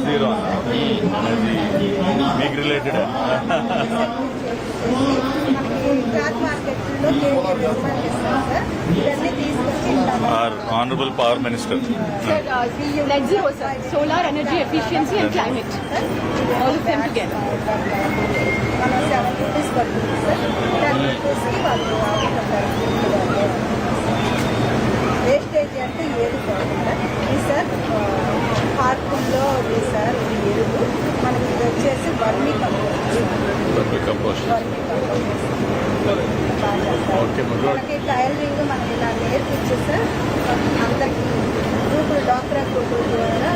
Zero మీకు related our honourable power minister రూపాయలు ఇస్తాం సార్ ఇవన్నీ తీసుకొచ్చి ఇలా ఆర్ ఆనరబుల్ పవర్ పార్కుల్లో ఉంది సార్ ఇది ఎరువు. మనకి ఇది వచ్చేసి వర్మీ కంపోస్ట్. Vermicompost. మనకి టైలరింగ్ మనకి ఇలా నేర్పించి సార్. అందరికి గ్రూపులు డాక్టర్ గ్రూపుల ద్వారా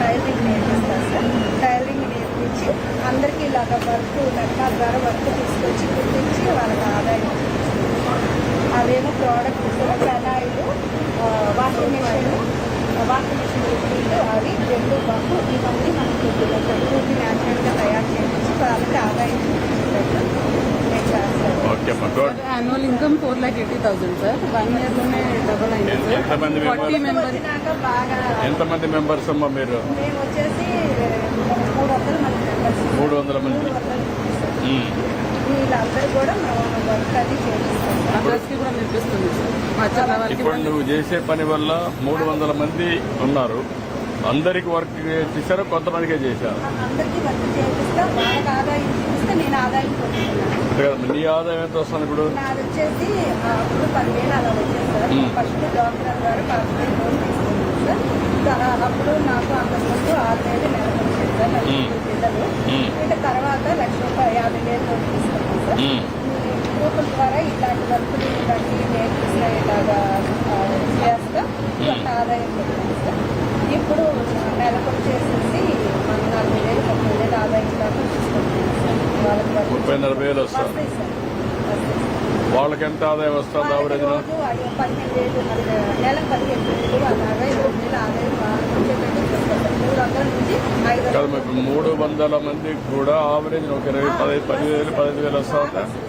టైలరింగ్ నేర్పిస్తారు సార్. టైలరింగ్ నేర్పించి అందరికీ ఇలాగ వర్క్ మెట్టాల ద్వారా వర్క్ తీసుకొచ్చి కుట్టించి వాళ్ళకి ఆదాయం అవేమో product phenyl washing machine washing machine liquid అవి జెండు బాంబు ఇవన్నీ మనకి ప్రకృతి న్యాచురల్గా తయారు చేయించి వాళ్ళకి ఆదాయం annual income four lakh eighty thousand sir one ఇయర్లోనే double అయింది ఎంతమంది బాగా ఎంతమంది మెంబర్స్ అమ్మా మీరు? మేము వచ్చేసి మూడు వందల మంది. మెంబర్స్ మూడు వందల మంది. మంది. మ్మ్. వీళ్ళందరూ కూడా వర్క్ అది చేపిస్తాం ఇప్పుడు నువ్వు చేసే పని వల్ల మూడు వందల మంది ఉన్నారు. అందరికి వర్క్ చేశారు కొంతమందికే చేశారు. నీ ఆదాయం ఎంత వస్తుంది ఇప్పుడు? అప్పుడు నాకు అంతకుముందు ఆరు వేలు పిల్లలు. ఇంకా తర్వాత లక్ష రూపాయలు యాభై వేలు తీసుకున్నాను సార్. గ్రూపుల ద్వారా ఇలాంటి వర్కులు ఇలాంటి నేర్పిస్తా ఇలాగా చేస్తా. కొంత ఆదాయం సార్ ఇప్పుడు నెలకు వచ్చేసేసి మన నలభై వేలు ముప్పై వేలు ఆదాయం దాకా తీసుకుంటున్నాను సార్ వాళ్ళకి ముప్పై నలభై వేలు వస్తాయి ఎంత ఆదాయం వస్తుంది ఆవరేజ్ పదిహేను వేలు నెలకు పదిహేను వేలు అలాగా ఇరవై వేలు ఆదాయం. మూడు వందల మందికి కూడా ఆవరేజ్ ఒక ఇరవై పదహైదు పదివేలు పదహైదు వేలు వస్తా ఉంటా ఈ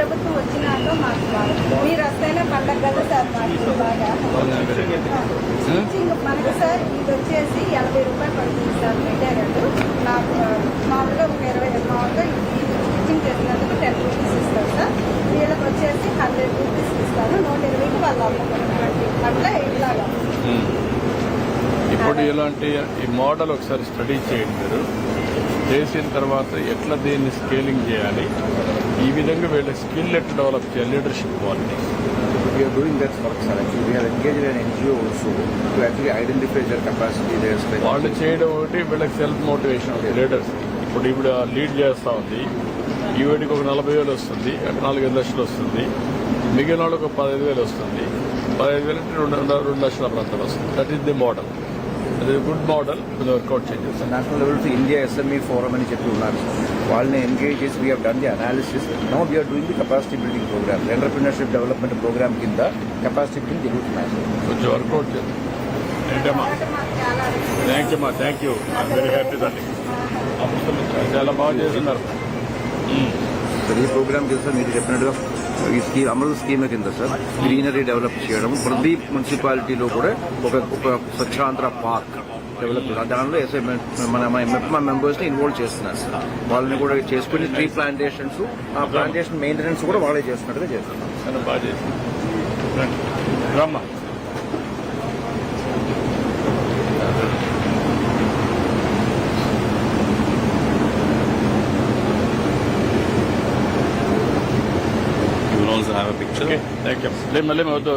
ప్రభుత్వం వచ్చినాక మాకు మీరు వస్తేనే పండగ కదా సార్ మాకు బాగా. స్టిచ్చింగ్ మనకు సార్ ఇది వచ్చేసి ఎనభై రూపాయలు పడుతుంది సార్ మెటీరియల్ నాకు మామూలుగా ఒక ఇరవై మామూలుగా ఇది స్టిచ్చింగ్ చేసినందుకు టెన్ రూపీస్ ఇస్తాను సార్. వీళ్ళకి వచ్చేసి హండ్రెడ్ రూపీస్ ఇస్తాను. నూట ఇరవైకి వాళ్ళు అమ్ముకుంటున్నారు అట్లా ఇట్లాగా. ఇప్పుడు ఇలాంటి ఈ మోడల్ ఒకసారి స్టడీ చేయండి మీరు. చేసిన తర్వాత ఎట్లా దీన్ని స్కేలింగ్ చేయాలి? ఈ విధంగా వీళ్ళ స్కిల్ ఎట్లా డెవలప్ చేయాలి లీడర్షిప్ strength. వాళ్ళు చేయడం ఒకటి వీళ్ళకి సెల్ఫ్ మోటివేషన్ లీడర్స్ ఇప్పుడు ఇప్పుడు లీడ్ చేస్తా ఉంది. ఈ వీడికి ఒక నలభై వేలు వస్తుంది నాలుగైదు లక్షలు వస్తుంది. మిగిలిన వాళ్ళకి ఒక పదహైదు వేలు వస్తుంది. పదహైదు వేలు రెండు రెండు లక్షల ప్రాంతాలు వస్తుంది. దట్ ఈస్ ది మోడల్ అది గుడ్ మోడల్ ఇది work out national level to India SME forum అని చెప్పి ఉన్నారు. వాళ్ళని ఎంగేజ్ చేసి we done the analysis now we are doing the capacity building programme entrepreneurship development programme కింద కెపాసిటీ బిల్డింగ్ జరుగుతున్నాయి. కొంచెం వర్కౌట్ చేయండి థ్యాంక్ యూ అమ్మా థ్యాంక్ యూ వెరీ హ్యాపీ అండి చాలా బాగా చేస్తున్నారు. సార్ ఈ ప్రోగ్రామ్ కింద సార్ మీరు చెప్పినట్టుగా ఈ స్కీమ్ అమలు స్కీమ్ కింద సార్ గ్రీనరీ డెవలప్ చేయడం ప్రతి మున్సిపాలిటీలో కూడా ఒక ఒక స్వచ్ఛాంధ్ర పార్క్ డెవలప్ దానిలో ఎస్ఐ మన మన మెంబర్స్ని ఇన్వాల్వ్ చేస్తున్నారు సార్. వాళ్ళని కూడా చేసుకుని ట్రీ ప్లాంటేషన్స్ ఆ ప్లాంటేషన్ మెయింటెనెన్స్ కూడా వాళ్ళే చేస్తున్నట్టుగా చేస్తున్నారు చాలా బాగా చేసింది రండి. రమ్మా You will also have a picture. Okay thank you మళ్ళీ వద్దు